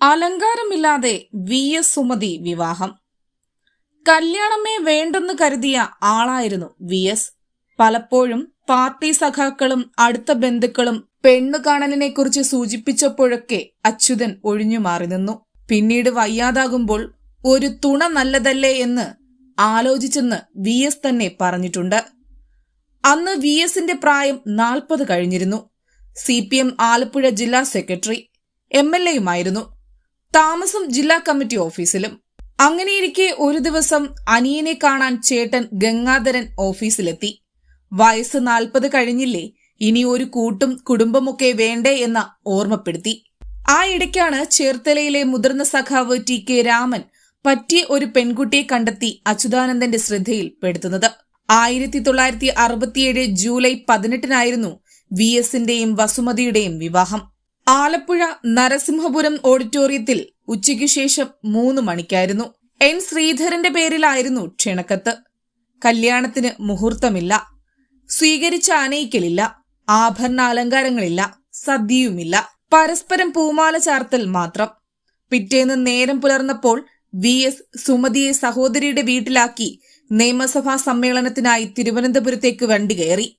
അലങ്കാരമില്ലാതെ V S Sumathi വിവാഹം. കല്യാണമേ വേണ്ടെന്ന് കരുതിയ ആളായിരുന്നു വി എസ്. പലപ്പോഴും പാർട്ടി സഖാക്കളും അടുത്ത ബന്ധുക്കളും പെണ്ണു കാണലിനെ കുറിച്ച് സൂചിപ്പിച്ചപ്പോഴൊക്കെ അച്യുതൻ ഒഴിഞ്ഞു മാറി നിന്നു. പിന്നീട് വയ്യാതാകുമ്പോൾ ഒരു തുണ നല്ലതല്ലേ എന്ന് ആലോചിച്ചെന്ന് വി എസ് തന്നെ പറഞ്ഞിട്ടുണ്ട്. അന്ന് വി എസിന്റെ പ്രായം നാൽപ്പത് കഴിഞ്ഞിരുന്നു. സി പി എം ആലപ്പുഴ ജില്ലാ സെക്രട്ടറി എം എൽ എയുമായിരുന്നു. താമസം ജില്ലാ കമ്മിറ്റി ഓഫീസിലും. അങ്ങനെയിരിക്കെ ഒരു ദിവസം അനിയനെ കാണാൻ ചേട്ടൻ ഗംഗാധരൻ ഓഫീസിലെത്തി. വയസ്സ് നാൽപ്പത് കഴിഞ്ഞില്ലേ ഇനി ഒരു കൂട്ടും കുടുംബമൊക്കെ വേണ്ടേ എന്ന് ഓർമ്മപ്പെടുത്തി. ആ ഇടയ്ക്കാണ് ചേർത്തലയിലെ മുതിർന്ന സഖാവ് ടി കെ രാമൻ പറ്റിയ ഒരു പെൺകുട്ടിയെ കണ്ടെത്തി അച്യുതാനന്ദന്റെ ശ്രദ്ധയിൽ പെടുത്തുന്നത് ആയിരത്തി തൊള്ളായിരത്തി അറുപത്തിയേഴ് ജൂലൈ പതിനെട്ടിനായിരുന്നു വി എസിന്റെയും വസുമതിയുടെയും വിവാഹം. ആലപ്പുഴ നരസിംഹപുരം ഓഡിറ്റോറിയത്തിൽ ഉച്ചയ്ക്കു ശേഷം മൂന്ന് മണിക്കായിരുന്നു. എൻ ശ്രീധരന്റെ പേരിലായിരുന്നു ക്ഷണക്കത്ത്. കല്യാണത്തിന് മുഹൂർത്തമില്ല. സ്വീകരിച്ച ആനയിക്കലില്ല ആഭരണ അലങ്കാരങ്ങളില്ല. സദ്യയുമില്ല. പരസ്പരം പൂമാല ചാർത്തൽ മാത്രം. പിറ്റേന്ന് നേരം പുലർന്നപ്പോൾ വി എസ് സുമതിയെ സഹോദരിയുടെ വീട്ടിലാക്കി നിയമസഭാ സമ്മേളനത്തിനായി തിരുവനന്തപുരത്തേക്ക് വണ്ടി കയറി.